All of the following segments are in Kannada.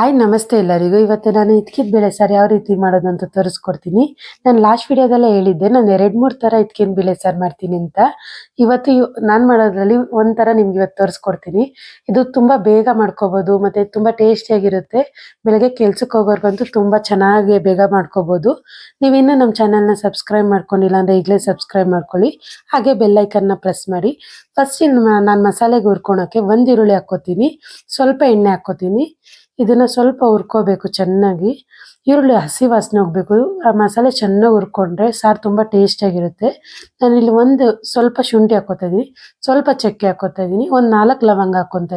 ಹಾಯ್ ನಮಸ್ತೆ ಎಲ್ಲರಿಗೂ. ಇವತ್ತು ನಾನು ಇದ್ಕಿದ ಬೇಳೆ ಸಾರು ಯಾವ ರೀತಿ ಮಾಡೋದು ಅಂತ ತೋರಿಸ್ಕೊಡ್ತೀನಿ. ನಾನು ಲಾಸ್ಟ್ ವಿಡಿಯೋದಲ್ಲೇ ಹೇಳಿದ್ದೆ, ನಾನು ಎರಡು ಮೂರು ಥರ ಇದ್ಕಿನ ಬೇಳೆ ಸಾರು ಮಾಡ್ತೀನಿ ಅಂತ. ಇವತ್ತು ನಾನು ಮಾಡೋದ್ರಲ್ಲಿ ಒಂದು ಥರ ನಿಮ್ಗೆ ಇವತ್ತು ತೋರಿಸ್ಕೊಡ್ತೀನಿ. ಇದು ತುಂಬ ಬೇಗ ಮಾಡ್ಕೋಬೋದು, ಮತ್ತು ತುಂಬ ಟೇಸ್ಟಿಯಾಗಿರುತ್ತೆ ಬೆಳಗ್ಗೆ ಕೆಲ್ಸಕ್ಕೆ ಹೋಗೋರ್ಗಂತೂ ತುಂಬ ಚೆನ್ನಾಗಿ ಬೇಗ ಮಾಡ್ಕೋಬೋದು. ನೀವಿನ್ನೂ ನಮ್ಮ ಚಾನಲ್ನ ಸಬ್ಸ್ಕ್ರೈಬ್ ಮಾಡ್ಕೊಂಡಿಲ್ಲ ಅಂದರೆ ಈಗಲೇ ಸಬ್ಸ್ಕ್ರೈಬ್ ಮಾಡ್ಕೊಳ್ಳಿ. ಹಾಗೆ ಬೆಲ್ಲೈಕನ್ನ ಪ್ರೆಸ್ ಮಾಡಿ. ಫಸ್ಟ್ ನಾನು ಮಸಾಲೆಗೆ ಹುರ್ಕೊಳಕ್ಕೆ ಒಂದು ಈರುಳ್ಳಿ ಹಾಕ್ಕೋತೀನಿ, ಸ್ವಲ್ಪ ಎಣ್ಣೆ ಹಾಕ್ಕೋತೀನಿ. ಇದನ್ನ ಸ್ವಲ್ಪ ಹುರ್ಕೋಬೇಕು ಚೆನ್ನಾಗಿ. ಈರುಳ್ಳಿ ಹಸಿ ವಾಸನೆ ಹೋಗಬೇಕು. ಆ ಮಸಾಲೆ ಚೆನ್ನಾಗಿ ಹುರ್ಕೊಂಡ್ರೆ ಸಾರು ತುಂಬಾ ಆಗಿರುತ್ತೆ. ಇಲ್ಲಿ ಒಂದು ಸ್ವಲ್ಪ ಶುಂಠಿ ಹಾಕೋತಾ ಇದ್ದೀನಿ ಸ್ವಲ್ಪ ಚಕ್ಕೆ ಹಾಕೋತಾ ಇದೀನಿ, ಒಂದ್ ನಾಲ್ಕು ಲವಂಗ ಹಾಕೊಂತ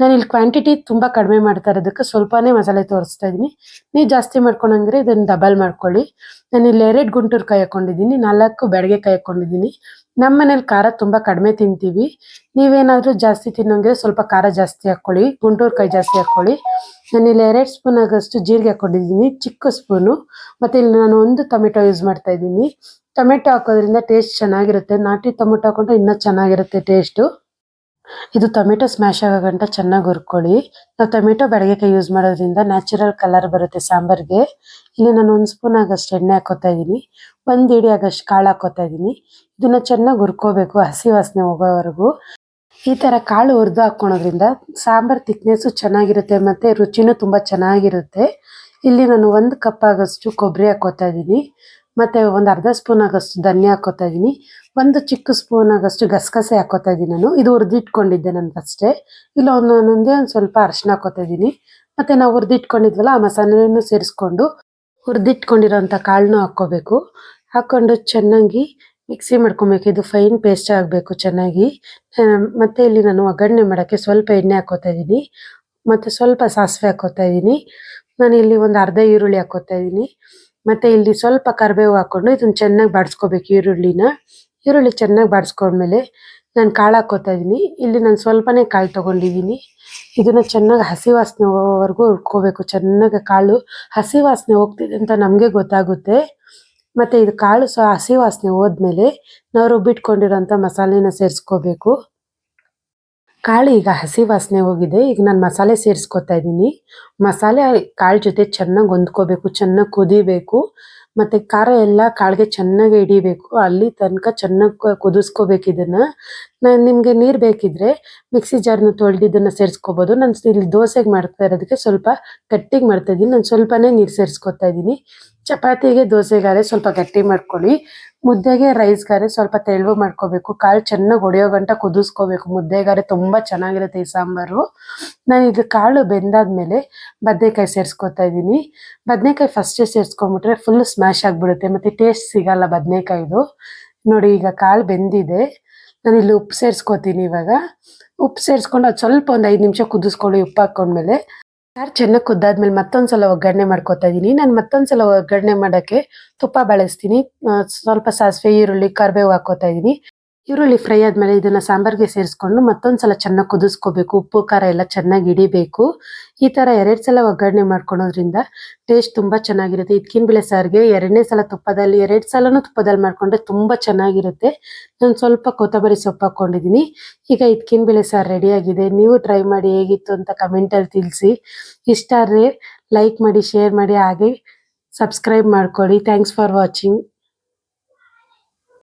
ನಾನು ಇಲ್ಲಿ ಕ್ವಾಂಟಿಟಿ ತುಂಬಾ ಕಡಿಮೆ ಮಾಡ್ತಾ ಇರೋದಕ್ಕೆ ಸ್ವಲ್ಪನೇ ಮಸಾಲೆ ತೋರಿಸ್ತಾ ಇದ್ದೀನಿ ನೀವು ಜಾಸ್ತಿ ಮಾಡ್ಕೊಂಡಂಗ್ರೆ ಇದನ್ನ ಡಬಲ್ ಮಾಡ್ಕೊಳ್ಳಿ. ನಾನಿಲ್ಲಿ ಎರಡು ಗುಂಟೂರು ಕಾಯಿ ಹಾಕ್ಕೊಂಡಿದ್ದೀನಿ ನಾಲ್ಕು ಬೆಡಗೆ ಕಾಯಿ ಹಾಕೊಂಡಿದ್ದೀನಿ ನಮ್ಮ ಮನೇಲಿ ಖಾರ ತುಂಬಾ ಕಡಿಮೆ ತಿಂತೀವಿ. ನೀವೇನಾದ್ರೂ ಜಾಸ್ತಿ ತಿನ್ನೋಂಗಿದ್ರೆ ಸ್ವಲ್ಪ ಖಾರ ಜಾಸ್ತಿ ಹಾಕೊಳ್ಳಿ, ಗುಂಟೂರು ಕಾಯಿ ಜಾಸ್ತಿ ಹಾಕೊಳ್ಳಿ. ನಾನಿಲ್ಲಿ ಎರಡು ಸ್ಪೂನ್ ಆಗಷ್ಟು ಜೀರಿಗೆ ಹಾಕೊಂಡಿದ್ದೀನಿ, ಚಿಕ್ಕ ಸ್ಪೂನು ಮತ್ತೆ ಇಲ್ಲಿ ನಾನು ಒಂದು ಟೊಮೆಟೊ ಯೂಸ್ ಮಾಡ್ತಾ ಇದ್ದೀನಿ. ಟೊಮೆಟೊ ಹಾಕೋದ್ರಿಂದ ಟೇಸ್ಟ್ ಚೆನ್ನಾಗಿರುತ್ತೆ. ನಾಟಿ ಟೊಮೆಟೊ ಹಾಕೊಂಡ್ರೆ ಇನ್ನೂ ಚೆನ್ನಾಗಿರುತ್ತೆ ಟೇಸ್ಟು ಇದು ಟೊಮೆಟೊ ಸ್ಮ್ಯಾಶ್ ಆಗೋ ಗಂಟ ಚೆನ್ನಾಗಿ ಹುರ್ಕೊಳ್ಳಿ. ನಾವು ಟೊಮೆಟೊ ಬೆಳಗ್ಗೆಕಾಯಿ ಯೂಸ್ ಮಾಡೋದ್ರಿಂದ ನ್ಯಾಚುರಲ್ ಕಲರ್ ಬರುತ್ತೆ ಸಾಂಬಾರ್ಗೆ. ಇಲ್ಲಿ ನಾನು ಒಂದು ಸ್ಪೂನ್ ಆಗಷ್ಟು ಎಣ್ಣೆ ಹಾಕೋತಾ ಇದ್ದೀನಿ ಒಂದು ಇಡಿ ಆಗಷ್ಟು ಕಾಳು ಹಾಕೋತಾ ಇದ್ದೀನಿ ಇದನ್ನ ಚೆನ್ನಾಗಿ ಹುರ್ಕೋಬೇಕು ಹಸಿ ವಾಸನೆ ಹೋಗೋವರೆಗೂ. ಈ ತರ ಕಾಳು ಹುರಿದು ಹಾಕ್ಕೊಳೋದ್ರಿಂದ ಸಾಂಬಾರ್ ಥಿಕ್ನೆಸ್ಸು ಚೆನ್ನಾಗಿರುತ್ತೆ ಮತ್ತೆ ರುಚಿನೂ ತುಂಬಾ ಚೆನ್ನಾಗಿರುತ್ತೆ. ಇಲ್ಲಿ ನಾನು ಒಂದು ಕಪ್ ಆಗಷ್ಟು ಕೊಬ್ಬರಿ ಹಾಕೋತಾ ಇದ್ದೀನಿ. ಮತ್ತೆ ಒಂದು ಅರ್ಧ ಸ್ಪೂನ್ ಆಗಷ್ಟು ಧನ್ಯ ಹಾಕೋತಾ ಇದ್ದೀನಿ. ಒಂದು ಚಿಕ್ಕ ಸ್ಪೂನ್ ಆಗಷ್ಟು ಗಸಗಸೆ ಹಾಕೋತಾ ಇದ್ದೀನಿ ನಾನು. ಇದು ಹುರಿದಿಟ್ಕೊಂಡಿದ್ದೆ ನಾನು ಫಸ್ಟೇ ಇಲ್ಲ ಒಂದೊಂದೇ ಒಂದು ಸ್ವಲ್ಪ ಅರಿಶಿನ ಹಾಕೋತಾ ಇದ್ದೀನಿ. ಮತ್ತೆ ನಾವು ಹುರಿದಿಟ್ಕೊಂಡಿದ್ವಲ್ಲ, ಆ ಮಸಾಲೆನೂ ಸೇರಿಸ್ಕೊಂಡು ಹುರಿದಿಟ್ಕೊಂಡಿರೋಂಥ ಕಾಳನ್ನೂ ಹಾಕ್ಕೋಬೇಕು. ಹಾಕೊಂಡು ಚೆನ್ನಾಗಿ ಮಿಕ್ಸಿ ಮಾಡ್ಕೊಬೇಕು. ಇದು ಫೈನ್ ಪೇಸ್ಟ್ ಆಗಬೇಕು ಚೆನ್ನಾಗಿ. ಮತ್ತೆ ಇಲ್ಲಿ ನಾನು ಒಗ್ಗರಣೆ ಮಾಡೋಕ್ಕೆ ಸ್ವಲ್ಪ ಎಣ್ಣೆ ಹಾಕೋತಾ ಇದ್ದೀನಿ. ಮತ್ತೆ ಸ್ವಲ್ಪ ಸಾಸಿವೆ ಹಾಕೋತಾ ಇದ್ದೀನಿ. ನಾನು ಇಲ್ಲಿ ಒಂದು ಅರ್ಧ ಈರುಳ್ಳಿ ಹಾಕೋತಾ ಇದ್ದೀನಿ. ಮತ್ತೆ ಇಲ್ಲಿ ಸ್ವಲ್ಪ ಕರಿಬೇವು ಹಾಕೊಂಡು ಇದನ್ನ ಚೆನ್ನಾಗಿ ಬಾಡಿಸ್ಕೋಬೇಕು ಈರುಳ್ಳಿನ. ಈರುಳ್ಳಿ ಚೆನ್ನಾಗಿ ಬಾಡಿಸ್ಕೊಂಡ್ಮೇಲೆ ನಾನು ಕಾಳು ಹಾಕೋತಾ ಇದ್ದೀನಿ. ಇಲ್ಲಿ ನಾನು ಸ್ವಲ್ಪನೇ ಕಾಳು ತಗೊಂಡಿದ್ದೀನಿ. ಇದನ್ನು ಚೆನ್ನಾಗಿ ಹಸಿ ವಾಸನೆ ಹೋಗೋವರೆಗೂ ಹುರ್ಕೋಬೇಕು. ಚೆನ್ನಾಗಿ ಕಾಳು ಹಸಿ ವಾಸನೆ ಹೋಗ್ತಿದೆ ಅಂತ ನಮಗೆ ಗೊತ್ತಾಗುತ್ತೆ. ಮತ್ತೆ ಇದು ಕಾಳು ಸಹ ಹಸಿ ವಾಸನೆ ಹೋದ್ಮೇಲೆ ನಾವು ರುಬ್ಬಿಟ್ಕೊಂಡಿರೋಂಥ ಮಸಾಲೆನ ಸೇರಿಸ್ಕೋಬೇಕು. ಕಾಳು ಈಗ ಹಸಿ ವಾಸನೆ ಹೋಗಿದೆ. ಈಗ ನಾನು ಮಸಾಲೆ ಸೇರಿಸ್ಕೊತಾ ಇದ್ದೀನಿ. ಮಸಾಲೆ ಕಾಳು ಜೊತೆ ಚೆನ್ನಾಗಿ ಹೊಂದ್ಕೋಬೇಕು, ಚೆನ್ನಾಗಿ ಕುದಿಬೇಕು. ಮತ್ತೆ ಖಾರ ಎಲ್ಲ ಕಾಳಿಗೆ ಚೆನ್ನಾಗಿ ಹಿಡಿಬೇಕು. ಅಲ್ಲಿ ತನಕ ಚೆನ್ನಾಗಿ ಕುದಿಸ್ಕೋಬೇಕು ಇದನ್ನ. ನಾನು ನಿಮಗೆ ನೀರು ಬೇಕಿದ್ರೆ ಮಿಕ್ಸಿ ಜಾರ್ನ ತೊಳೆದಿದ್ದನ್ನು ಸೇರಿಸ್ಕೋಬೋದು. ನಾನು ಇಲ್ಲಿ ದೋಸೆಗೆ ಮಾಡ್ತಾ ಇರೋದಕ್ಕೆ ಸ್ವಲ್ಪ ಗಟ್ಟಿಗೆ ಮಾಡ್ತಾ ಇದ್ದೀನಿ. ನಾನು ಸ್ವಲ್ಪನೇ ನೀರು ಸೇರಿಸ್ಕೊತಾ ಇದ್ದೀನಿ. ಚಪಾತಿಗೆ ದೋಸೆಗಾರೆ ಸ್ವಲ್ಪ ಗಟ್ಟಿ ಮಾಡ್ಕೊಳ್ಳಿ. ಮುದ್ದೆಗೆ ರೈಸ್ಗಾರೆ ಸ್ವಲ್ಪ ತೆಳುವು ಮಾಡ್ಕೋಬೇಕು. ಕಾಳು ಚೆನ್ನಾಗಿ ಒಡೆಯೋ ಗಂಟ ಕುದಿಸ್ಕೋಬೇಕು. ಮುದ್ದೆಗಾರೆ ತುಂಬ ಚೆನ್ನಾಗಿರುತ್ತೆ ಈ ಸಾಂಬಾರು. ನಾನು ಇದು ಕಾಳು ಬೆಂದಾದ್ಮೇಲೆ ಬದನೆಕಾಯಿ ಸೇರಿಸ್ಕೊತಾ ಇದ್ದೀನಿ. ಬದನೆಕಾಯಿ ಫಸ್ಟೇ ಸೇರಿಸ್ಕೊಂಬಿಟ್ರೆ ಫುಲ್ ಸ್ಮ್ಯಾಶ್ ಆಗಿಬಿಡುತ್ತೆ. ಮತ್ತೆ ಟೇಸ್ಟ್ ಸಿಗಲ್ಲ ಬದನೆಕಾಯಿದು. ನೋಡಿ ಈಗ ಕಾಳು ಬೆಂದಿದೆ. ನಾನು ಇಲ್ಲಿ ಉಪ್ಪು ಸೇರಿಸ್ಕೋತೀನಿ ಇವಾಗ. ಉಪ್ಪು ಸೇರಿಸ್ಕೊಂಡು ಸ್ವಲ್ಪ ಒಂದು ಐದು ನಿಮಿಷ ಕುದಿಸ್ಕೊಳ್ಳಿ. ಉಪ್ಪು ಹಾಕೊಂಡ್ಮೇಲೆ ಸಾರು ಚೆನ್ನಾಗಿ ಕುದ್ದಾದ್ಮೇಲೆ ಮತ್ತೊಂದ್ಸಲ ಒಗ್ಗರಣೆ ಮಾಡ್ಕೊತಾ ಇದ್ದೀನಿ ನಾನು ಮತ್ತೊಂದ್ಸಲ ಒಗ್ಗರಣೆ ಮಾಡೋಕ್ಕೆ ತುಪ್ಪ ಬಳಸ್ತೀನಿ. ಸ್ವಲ್ಪ ಸಾಸಿವೆ, ಈರುಳ್ಳಿ, ಕರಿಬೇವು ಹಾಕೋತಾ ಇದ್ದೀನಿ ಈರುಳ್ಳಿ ಫ್ರೈ ಆದಮೇಲೆ ಇದನ್ನ ಸಾಂಬಾರ್ಗೆ ಸೇರಿಸ್ಕೊಂಡು ಮತ್ತೊಂದ್ಸಲ ಚೆನ್ನಾಗಿ ಕುದಿಸ್ಕೋಬೇಕು. ಉಪ್ಪು, ಖಾರ ಎಲ್ಲ ಚೆನ್ನಾಗಿ ಹಿಡಿಬೇಕು. ಈ ತರ ಎರಡು ಸಲ ಒಗ್ಗರಣೆ ಮಾಡ್ಕೊಳೋದ್ರಿಂದ ಟೇಸ್ಟ್ ತುಂಬಾ ಚೆನ್ನಾಗಿರುತ್ತೆ. ಇದಕ್ಕಿನ ಬೆಳೆ ಸಾರಿಗೆ ಎರಡನೇ ಸಲ ತುಪ್ಪದಲ್ಲಿ, ಎರಡು ಸಲನೂ ತುಪ್ಪದಲ್ಲಿ ಮಾಡಿಕೊಂಡ್ರೆ ತುಂಬಾ ಚೆನ್ನಾಗಿರುತ್ತೆ. ನಾನು ಸ್ವಲ್ಪ ಕೊತ್ತಂಬರಿ ಸೊಪ್ಪು ಹಾಕ್ಕೊಂಡಿದ್ದೀನಿ ಈಗ ಇದಕ್ಕಿನ ಬೆಳೆ ಸಾರು ರೆಡಿ ಆಗಿದೆ. ನೀವು ಟ್ರೈ ಮಾಡಿ ಹೇಗಿತ್ತು ಅಂತ ಕಮೆಂಟಲ್ಲಿ ತಿಳಿಸಿ. ಇಷ್ಟ ಆದರೆ ಲೈಕ್ ಮಾಡಿ ಶೇರ್ ಮಾಡಿ, ಹಾಗೆ ಸಬ್ಸ್ಕ್ರೈಬ್ ಮಾಡ್ಕೊಳ್ಳಿ. Thanks for watching